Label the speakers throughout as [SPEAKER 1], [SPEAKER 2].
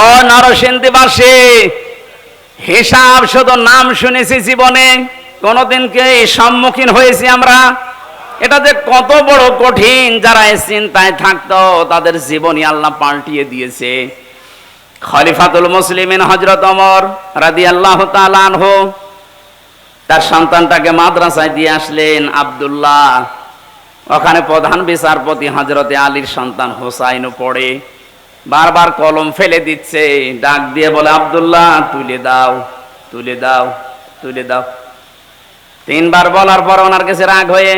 [SPEAKER 1] ও নরসিংদীবাসী হিসাব শুধু নাম শুনেছি জীবনে কোনোদিনকে সম্মুখীন হয়েছি আমরা? এটা যে কত বড় কঠিন, যারা এই চিন্তায় থাকতো, তাদের জীবনই আল্লাহ পাল্টিয়ে দিয়েছে। খলিফাতুল মুসলিমিন হজরত অমর রাদি আল্লাহ তালানহ তার সন্তানটাকে মাদ্রাসায় দিয়ে আসলেন আবদুল্লাহ। ওখানে প্রধান বিচারপতি হজরতে আলীর সন্তান হোসাইনও পড়ে। বারবার কলম ফেলে দিচ্ছে, ডাক দিয়ে বলে, আব্দুল্লাহ, তুলে দাও তুলে দাও তুলে দাও। তিনবার বলার পর ওনার কাছে রাগ হয়ে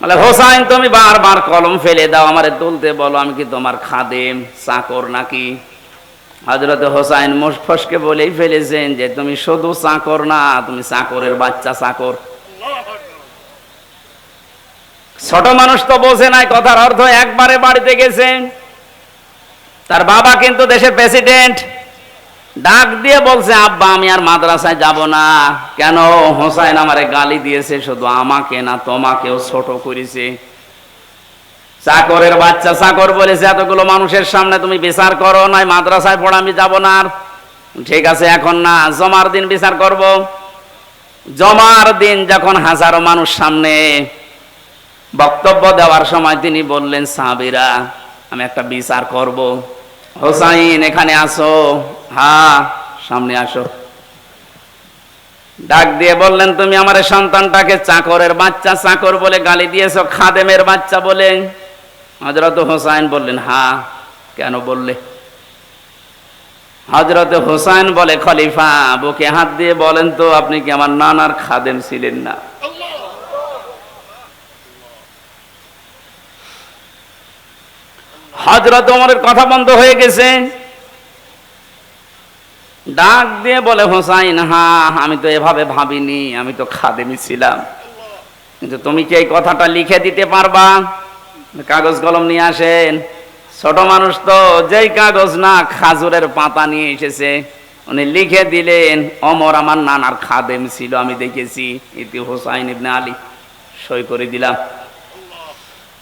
[SPEAKER 1] বলে, হোসাইন, তুমি বারবার কলম ফেলে দাও, আমারে তুলতে বলো, আমি কি তোমার খাদেম, চাকর নাকি? হজরত হোসাইন মুসফসকে বলেই ফেলেছেন যে তুমি শুধু চাকর না, তুমি চাকরের বাচ্চা চাকর। ছোট মানুষ তো বোঝে নাই কথার অর্থ, একবারে বাড়িতে গেছে তার বাবা কিন্তু দেশের প্রেসিডেন্ট। ডাক দিয়ে বলছে, আব্বা, আমি আর মাদ্রাসায় যাব না। কেন? হোসাইন আমারে গালি দিয়েছে, শুধু আমাকে না, তোমাকেও ছোট করেছে। চাকরের বাচ্চা, চাকর বলেছে, এতগুলো মানুষের সামনে তুমি বিচার করো, নয় মাদ্রাসায় পড়া, আমি যাব না। আর ঠিক আছে, এখন না, জমার দিন বিচার করব। জমার দিন যখন হাজারো মানুষ সামনে বক্তব্য দেওয়ার সময় তিনি বললেন, সাহাবিরা, আমি একটা বিচার করব। হোসাইন, এখানে আসো। হা, সামনে আসো। ডাক দিয়ে বললেন, তুমি আমার সন্তানটাকে চাকরের বাচ্চা, চাকর বলে গালি দিয়েছ, খাদেমের বাচ্চা বলে। হজরত হোসাইন বললেন হ্যাঁ কেন বললে? হজরত হোসাইন বলে, খলিফা, বুকে হাত দিয়ে বলেন তো, আপনি কি আমার নানার খাদেম ছিলেন না? হজরত ওমরের কথা বন্ধ হয়ে গেছে। ডাক দিয়ে বলে, হোসাইন, হা, আমি তো এভাবে ভাবিনি, আমি তো খাদেমি ছিলাম। কিন্তু তুমি কি এই কথাটা লিখে দিতে পারবা? কাগজ কলম নিয়ে আসেন। ছোট মানুষ তো যেই কাগজ না, খাজুরের পাতা নিয়ে এসেছে। উনি লিখে দিলেন, অমর আমার নানার খাদেম ছিল, আমি দেখেছি। ইতি হোসাইন ইবনে আলী। সই করে দিলাম।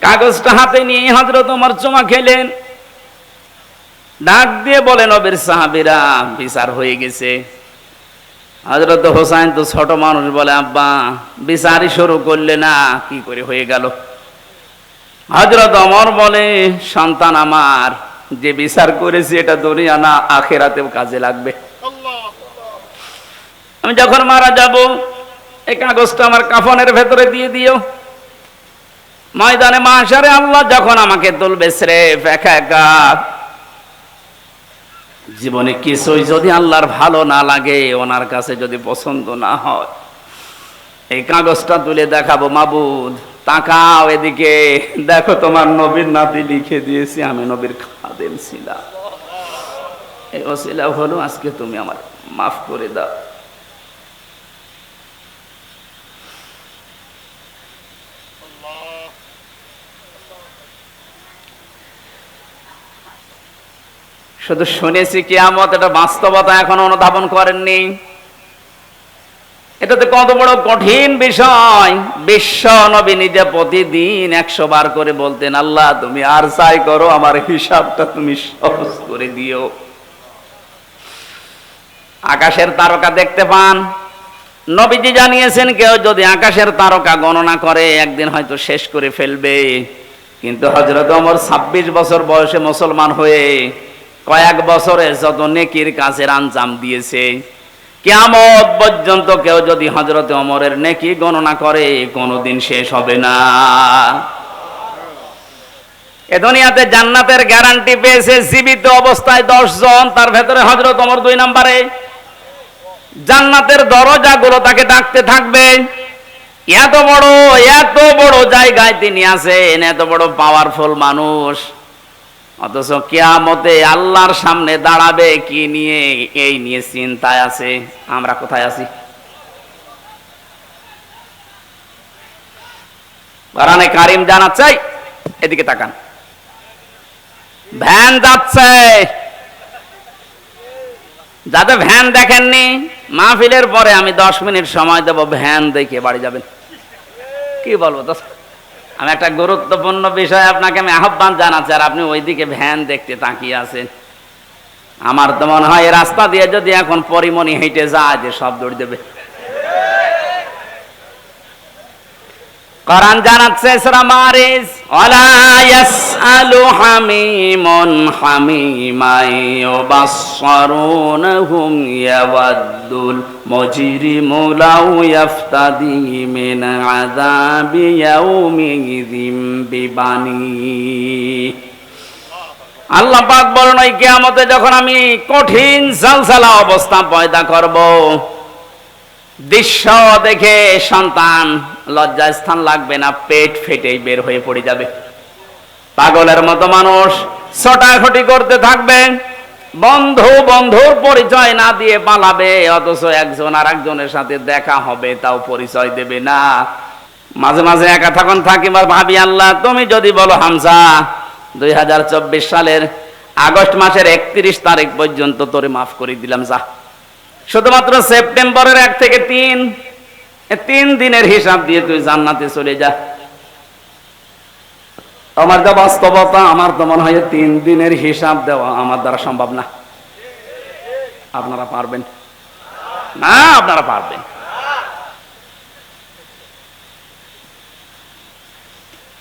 [SPEAKER 1] কাগজটা হাতে নিয়ে হজরত ওমর চুমা খেলেন। ডাক দিয়ে বলেন নবীর সাহাবিরা, বিচার হয়ে গেছে। হজরত হোসাইন তো ছোট মানুষ বলে, আব্বা, বিচারই শুরু করলে না, কি করে হয়ে গেল? হজরত অমর বলে, সন্তান আমার, যে বিচার করেছি এটা দুনিয়া না আখেরাতেও কাজে লাগবে। আমি যখন মারা যাব এই কাগজটা আমার কাফনের ভেতরে দিয়ে দিও। ময়দানে মাসারে আল্লাহ যখন আমাকে তুলবে স্রেফ, একা একা। জীবনে কিছুই যদি আল্লাহর ভালো না লাগে, ওনার কাছে যদি পছন্দ না হয়, এই কাগজটা তুলে দেখাবো মাবুদ। তাকাও এদিকে। দেখো তোমার নবীর নাতি লিখে দিয়েছি, আমি নবীর খাদেম ছিলাম এই অসিলা হলো, আজকে তুমি আমার মাফ করে দাও। শুধু শুনেছি কিয়ামত, এটা বাস্তবতা এখন অনুধাবন করেননি। এটা তো কত বড় কঠিন বিষয়। বিশ্ব নবী নিজে প্রতিদিন একশো বার করে বলতেন, আল্লাহ, তুমি আর চাই করো, আমার হিসাবটা তুমি সহজ করে দিও। আকাশের তারকা দেখতে পান। নবীজি জানিয়েছেন, কেউ যদি আকাশের তারকা গণনা করে, একদিন হয়তো শেষ করে ফেলবে। কিন্তু হজরত অমর ছাব্বিশ বছর বয়সে মুসলমান হয়ে কয়েক বছরে যত নেকির কাজের আঞ্জাম দিয়েছে। কেমত পর্যন্ত কেউ যদি হজরত অমরের নেকি গণনা করে, কোনোদিন শেষ হবে না। এ দুনিয়াতে জান্নাতের গ্যারান্টি পেয়েছে জীবিত অবস্থায় দশ জন, তার ভেতরে হজরত অমর দুই নম্বরে। জান্নাতের দরজাগুলো তাকে ডাকতে থাকবে। এত বড় এত বড় জায়গায় তিনি আছেন, এত বড় পাওয়ারফুল মানুষ। অথচ কেয়ামতে আল্লাহর সামনে দাঁড়াবে কি নিয়ে? এই নিয়ে চিন্তায় আছে। আমরা কোথায় আছি? কারিম জানাচ্ছে, এদিকে তাকান। ভ্যান যাচ্ছে। যাতে ভ্যান দেখেননি, মাহফিলের পরে আমি দশ মিনিট সময় দেব, ভ্যান দেখে বাড়ি যাবেন। কি বলব তো আমি একটা গুরুত্বপূর্ণ বিষয় আপনাকে আমি আহ্বান জানাচ্ছি, আর আপনি ওইদিকে ভ্যান দেখতে তাকিয়ে আছেন। আমার তো মনে হয় রাস্তা দিয়ে যদি এখন পরিমণি হেঁটে যায়, যে সব দৌড় দেবে। কোরআন জানাচ্ছে সূরা মারিজ ওয়ালা ইয়াসআলু হামিমুন হামিমাই ইউবাসসারুনহুম ইয়াওয়াদ্দুল মুজরিমু লাউ ইয়াফতাদি মিন আযাবি ইয়াউমিযিম বিবানি। আল্লাহ পাক বলেন, ওই কিয়ামতে যখন আমি কঠিন সালসালা অবস্থা পয়দা করব, দৃশ্য দেখে সন্তান লজ্জা স্থান লাগবে না, পেট ফেটেই বের হয়ে পড়ে যাবে। পাগলের মতো মানুষ ছটাখটি করতে থাকবে, বন্ধু বন্ধুর পরিচয় না দিয়ে পালাবে, অথচ একজন আর একজনের সাথে দেখা হবে, তাও পরিচয় দেবে না। মাঝে মাঝে একা থাকুন থাকি ভাবি আল্লাহ, তুমি যদি বলো হামসা দুই হাজার চব্বিশ সালের আগস্ট মাসের একত্রিশ তারিখ পর্যন্ত তোরে মাফ করে দিলাম, যা। শুধুমাত্র সেপ্টেম্বরের এক থেকে তিন তিন দিনের হিসাব দিয়ে তুই জান্নাতে চলে যা। আমার যা বাস্তবতা, আমার তো মনে হয় তিন দিনের হিসাব দেওয়া আমার দ্বারা সম্ভব না। আপনারা পারবেন? না, আপনারা পারবেন।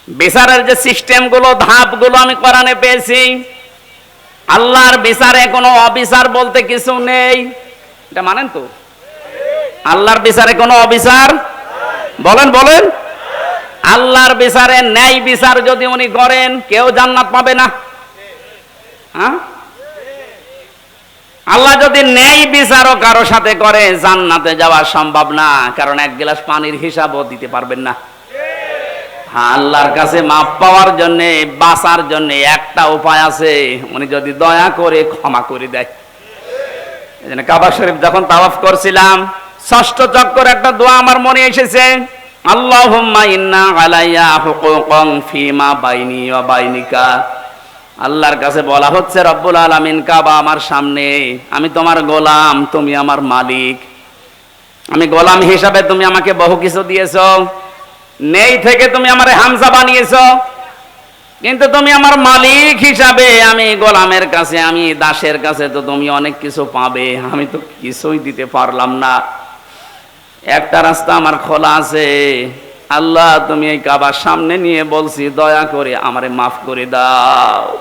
[SPEAKER 1] বিচারের যে সিস্টেমগুলো ধাপগুলো আমি কোরআনে পেয়েছি, আল্লাহর বিচারে কোনো অবিচার বলতে কিছু নেই। এটা মানেন তো? আল্লাহর বিচারে কোনো অবিচার? বলেন বলেন। আল্লাহর বিচারে ন্যায় বিচার যদি উনি করেন কেউ জান্নাত পাবে না। হ্যাঁ? আল্লাহ যদি ন্যায় বিচারও কারও সাথে করে জান্নাতে যাওয়া সম্ভব না। কারণ এক গ্লাস পানির হিসাবও দিতে পারবেন না। হ্যাঁ, আল্লাহর কাছে মাপ পাওয়ার জন্য বাঁচার জন্য একটা উপায় আছে। উনি যদি দয়া করে ক্ষমা করে দেয়। কাবা শরীফ যখন তাওয়াফ করছিলাম ষষ্ঠ চক্কর একটা দোয়া আমার মনে এসেছে। ওয়া বাইনিকা। আল্লাহর কাছে বলা হচ্ছে, রব্বুল আলামিন, কাবা আমার সামনে। আমি তোমার গোলাম, তুমি আমার মালিক। আমি গোলাম হিসাবে তুমি আমাকে বহু কিছু দিয়েছ। নেই থেকে তুমি আমার হামজা বানিয়েছো। কিন্তু তুমি আমার মালিক হিসাবে আমি গোলামের কাছে, আমি দাসের কাছে তো তুমি অনেক কিছু পাবে। আমি তো কিছুই দিতে পারলাম না। একটা রাস্তা আমার খোলা আছে। আল্লাহ, তুমি এই কাবার সামনে নিয়ে বলছি, দয়া করে আমারে মাফ করে দাও।